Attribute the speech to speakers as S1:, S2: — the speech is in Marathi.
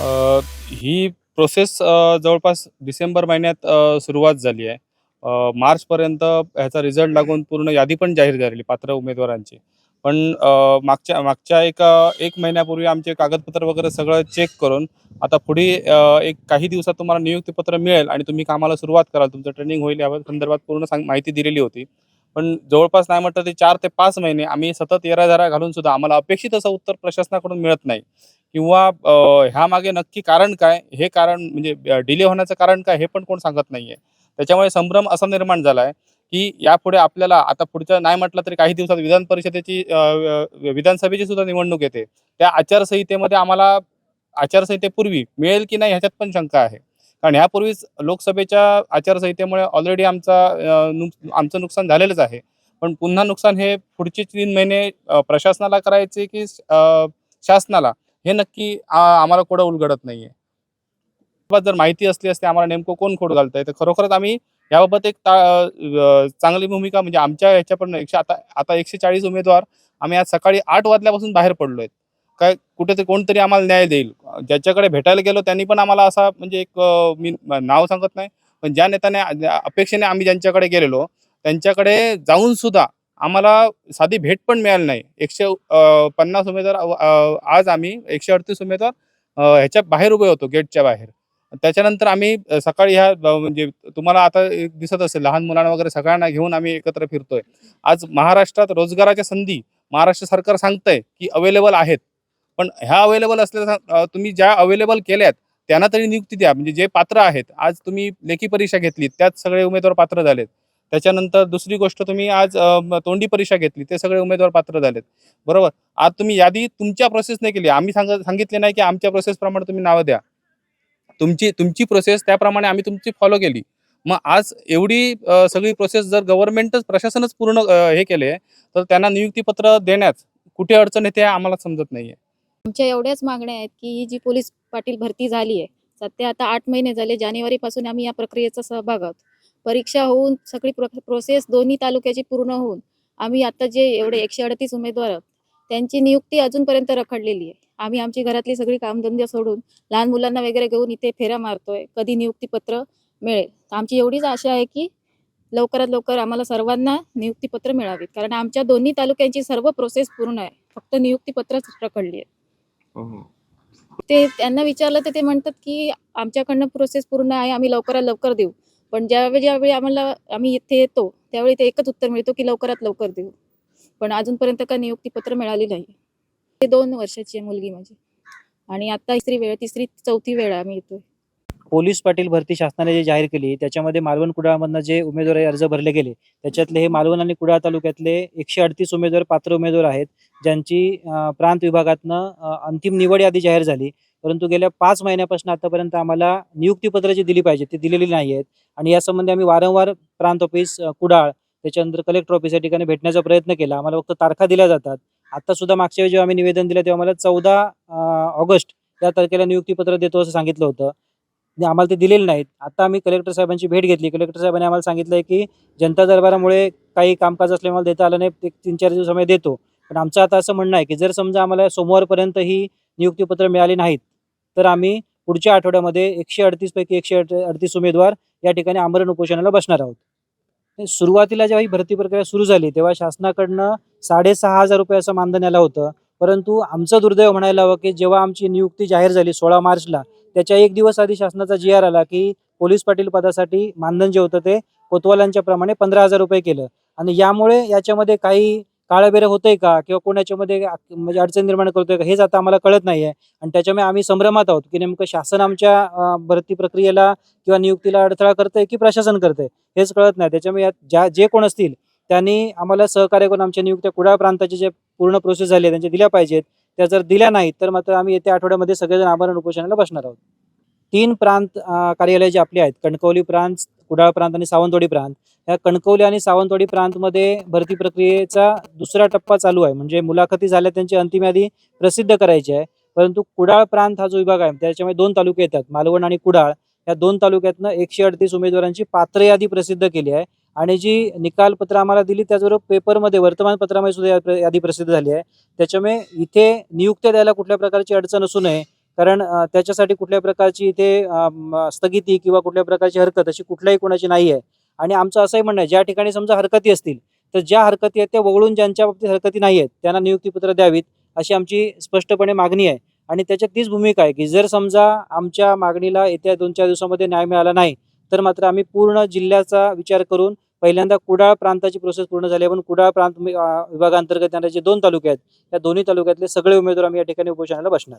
S1: ही प्रोसेस जवळपास डिसेंबर महिन्यात सुरुवात झाली आहे. मार्चपर्यंत ह्याचा रिझल्ट लागून पूर्ण यादी पण जाहीर झालेली पात्र उमेदवारांची. पण मागच्या मागच्या एका एक महिन्यापूर्वी आमचे कागदपत्र वगैरे सगळं चेक करून आता पुढे एक काही दिवसात तुम्हाला नियुक्तीपत्र मिळेल आणि तुम्ही कामाला सुरुवात कराल. तुमचं ट्रेनिंग होईल या संदर्भात पूर्ण सांग माहिती दिलेली होती. पण जवळपास नाही म्हटलं ते चार ते पाच महिने आम्ही सतत येरा घालून सुद्धा आम्हाला अपेक्षित असं उत्तर प्रशासनाकडून मिळत नाही. किंवा ह्या ह्यामागे नक्की कारण काय? हे कारण म्हणजे डिले होण्याचं कारण काय? हे पण कोण सांगत नाहीये. त्याच्यामुळे संभ्रम असा निर्माण झाला आहे, की यापुढे आपल्याला आता पुढच्या नाही म्हटलं तरी काही दिवसात विधान परिषदेची विधानसभेची सुद्धा निवडणूक येते. त्या आचारसंहितेमध्ये आम्हाला आचारसंहितेपूर्वी मिळेल की नाही ह्याच्यात पण शंका आहे. कारण ह्यापूर्वीच लोकसभेच्या आचारसंहितेमुळे ऑलरेडी आमचा नुक आमचं नुकसान झालेलंच आहे. पण पुन्हा नुकसान हे पुढचे तीन महिने प्रशासनाला करायचे की शासनाला हे नक्की आम्हाला कोडं उलगडत नाहीये. बाबत जर माहिती असली असते आम्हाला नेमकं कोण खोड घालतंय, तर खरोखरच आम्ही याबाबत एक ता चांगली भूमिका म्हणजे आमच्या ह्याच्याकडनं एकशे आता आता 140 उमेदवार आम्ही आज सकाळी आठ वाजल्यापासून बाहेर पडलो आहेत काय कुठेतरी कोणतरी आम्हाला न्याय देईल. ज्याच्याकडे भेटायला गेलो त्यांनी पण आम्हाला असा म्हणजे एक मी नाव सांगत नाही, पण ज्या नेत्याने अपेक्षेने आम्ही ज्यांच्याकडे गेलेलो, त्यांच्याकडे जाऊन सुद्धा आम्हाला साधी भेट पण मिळाली नाही. एकशे पन्नास उमेदवार आज आम्ही 138 उमेदवार ह्याच्या बाहेर उभे होतो गेटच्या बाहेर. त्याच्यानंतर आम्ही सकाळी ह्या म्हणजे तुम्हाला आता एक दिसत असेल लहान मुलांना वगैरे सगळ्यांना घेऊन आम्ही एकत्र फिरतोय. आज महाराष्ट्रात रोजगाराच्या संधी महाराष्ट्र सरकार सांगतंय, की अवेलेबल आहेत. पण ह्या अवेलेबल असल्या तुम्ही ज्या अवेलेबल केल्यात त्यांना तरी नियुक्ती द्या. म्हणजे जे पात्र आहेत. आज तुम्ही लेखी परीक्षा घेतली, त्यात सगळे उमेदवार पात्र झालेत. त्याच्यानंतर दुसरी गोष्ट तुम्ही आज तोंडी परीक्षा घेतली, ते सगळे उमेदवार पात्र झालेत. बरोबर? आज तुम्ही यादी तुमच्या प्रोसेसने केली. आम्ही सांग सांगितले नाही, की आमच्या प्रोसेसप्रमाणे तुम्ही नावं द्या. तुमची तुमची प्रोसेस त्याप्रमाणे आम्ही तुमची फॉलो केली. मग आज एवढी सगळी प्रोसेस जर गव्हर्नमेंटच प्रशासनच पूर्ण हे केले, तर त्यांना नियुक्तीपत्र देण्यात कुठे अडचण येते आम्हाला समजत नाहीये.
S2: आमच्या एवढ्याच मागण्या आहेत, की ही जी पोलीस पाटील भरती झाली आहे, सध्या आता आठ महिने झाले. जानेवारीपासून आम्ही या प्रक्रियेचा सहभाग आहोत. परीक्षा होऊन सगळी प्रो प्रोसेस दोन्ही तालुक्याची पूर्ण होऊन आम्ही आता जे एवढे 138 उमेदवार आहोत, त्यांची नियुक्ती अजूनपर्यंत रखडलेली आहे. आम्ही आमची घरातली सगळी कामधंदे सोडून लहान मुलांना वगैरे घेऊन इथे फेऱ्या मारतोय. कधी नियुक्तीपत्र मिळेल. आमची एवढीच आशा आहे, की लवकरात लवकर आम्हाला सर्वांना नियुक्तीपत्र मिळावीत. कारण आमच्या दोन्ही तालुक्यांची सर्व प्रोसेस पूर्ण आहे. फक्त नियुक्तीपत्रच रखडली आहे. ते त्यांना विचारलं तर ते म्हणतात, की आमच्याकडनं प्रोसेस पूर्ण आहे. आम्ही लवकरात लवकर देऊ. पण ज्यावेळी ज्यावेळी आम्हाला आम्ही इथे येतो, त्यावेळी ते एकच उत्तर मिळतो की लवकरात लवकर देऊ. पण अजूनपर्यंत काही नियुक्तीपत्र मिळाली नाही. ते दोन वर्षाची आहे मुलगी माझी आणि आता तिसरी वेळ, तिसरी चौथी वेळ आम्ही येतोय.
S3: पोलीस पाटील भरती शासनाने जे जाहीर केली, त्याच्यामध्ये मालवण कुडाळमधनं जे उमेदवारी अर्ज भरले गेले, त्याच्यातले हे मालवण आणि कुडाळ तालुक्यातले 138 उमेदवार पात्र उमेदवार आहेत, ज्यांची प्रांत विभागातनं अंतिम निवड यादी जाहीर झाली. परंतु गेल्या पाच महिन्यापासून आतापर्यंत आम्हाला नियुक्तीपत्र जी दिली पाहिजे, ती दिलेली नाही आहेत आणि यासंबंधी आम्ही वारंवार प्रांत ऑफिस कुडाळ, त्याच्यानंतर कलेक्टर ऑफिस या ठिकाणी भेटण्याचा प्रयत्न केला. आम्हाला फक्त तारखा दिल्या जातात. आता सुद्धा मागच्या वेळी जेव्हा आम्ही निवेदन दिलं, तेव्हा आम्हाला चौदा ऑगस्ट या तारखेला नियुक्तीपत्र देतो असं सांगितलं होतं. आम्हाला ते दिलेले नाहीत. आता आम्ही कलेक्टर साहेबांची भेट घेतली. कलेक्टर साहेबांनी आम्हाला सांगितलंय, की जनता दरबारामुळे काही कामकाज असल्यामुळे मला देता आलं नाही. एक 3-4 दिवसामध्ये देतो. पण आमचं आता असं म्हणणं आहे, की जर समजा आम्हाला सोमवारपर्यंत ही नियुक्तीपत्र मिळाली नाहीत, तर आम्ही पुढच्या आठवड्यामध्ये 138 पैकी 138 उमेदवार या ठिकाणी आमरण उपोषणाला बसणार आहोत. सुरुवातीला जेव्हा ही भरती प्रक्रिया सुरू झाली, तेव्हा शासनाकडनं ₹6,500 असं मानधन आलं होतं. परंतु आमचं दुर्दैव म्हणायला हवं, की जेव्हा आमची नियुक्ती जाहीर झाली 16 मार्चला, त्याच्या एक दिवस आधी शासनाचा जी-आर आला, की पोलीस पाटील पदासाठी मानधन जे होतं ते कोतवालांच्या प्रमाणे ₹15,000 केलं आणि यामुळे याच्यामध्ये काही काळबेरं होतंय का? किंवा कोणाच्यामध्ये म्हणजे अडचण निर्माण करतोय का? हेच आता आम्हाला कळत नाहीये आणि त्याच्यामुळे आम्ही संभ्रमात आहोत, की नेमकं शासन आमच्या भरती प्रक्रियेला किंवा नियुक्तीला अडथळा करतंय, की प्रशासन करतंय हेच कळत नाही. त्याच्यामुळे यात ज्या जे कोण असतील त्यांनी आम्हाला सहकार्य करून आमच्या नियुक्त्या कुडाळ प्रांताचे जे पूर्ण प्रोसेस झाली आहे, त्यांच्या दिल्या पाहिजेत. त्या जर दिल्या नाहीत, तर मात्र आम्ही येत्या आठवड्यामध्ये सगळेजण आमरण उपोषणाला बसणार आहोत. तीन प्रांत कार्यालय जे आपले आहेत, कणकवली प्रांत, कुडाळ प्रांत आणि सावंतवाडी प्रांत. या कणकवली आणि सावंतवाडी प्रांतमध्ये भरती प्रक्रियेचा दुसरा टप्पा चालू आहे. म्हणजे मुलाखती झाल्या, त्यांची अंतिम यादी प्रसिद्ध करायची आहे. परंतु कुडाळ प्रांत हा जो विभाग आहे, त्याच्यामध्ये दोन तालुके येतात, मालवण आणि कुडाळ. या दोन तालुक्यातनं 138 उमेदवारांची पात्र यादी प्रसिद्ध केली आहे आणि जी निकालपत्र आम्हाला दिली, त्याचबरोबर पेपरमध्ये वर्तमानपत्रामध्ये सुद्धा या यादी प्रसिद्ध झाली आहे. त्याच्यामुळे इथे नियुक्त्या द्यायला कुठल्या प्रकारची अडचण असू नये. कारण त्याच्यासाठी कुठल्या प्रकारची इथे स्थगिती किंवा कुठल्या प्रकारची हरकत अशी कुठल्याही कोणाची नाही आहे आणि आमचं असंही म्हणणं आहे ज्या ठिकाणी समजा हरकती असतील तर ज्या हरकती आहेत त्या वगळून ज्यांच्या बाबतीत हरकती नाही आहेत त्यांना नियुक्तीपत्र द्यावीत अशी आमची स्पष्टपणे मागणी आहे. आणि त्याच्यात तीच भूमिका आहे की जर समजा आमच्या मागणीला येत्या दोन चार दिवसामध्ये न्याय मिळाला नाही तर मात्र आम्ही पूर्ण जिल्ह्याचा विचार करून पहिल्यांदा कुडाळ प्रांताची प्रोसेस पूर्ण झाली आहे. पण कुडाळ प्रांत विभागांतर्गत येणारे जे दोन तालुके आहेत त्या दोन्ही तालुक्यातले सगळे उमेदवार आम्ही या ठिकाणी उपोषणाला बसणार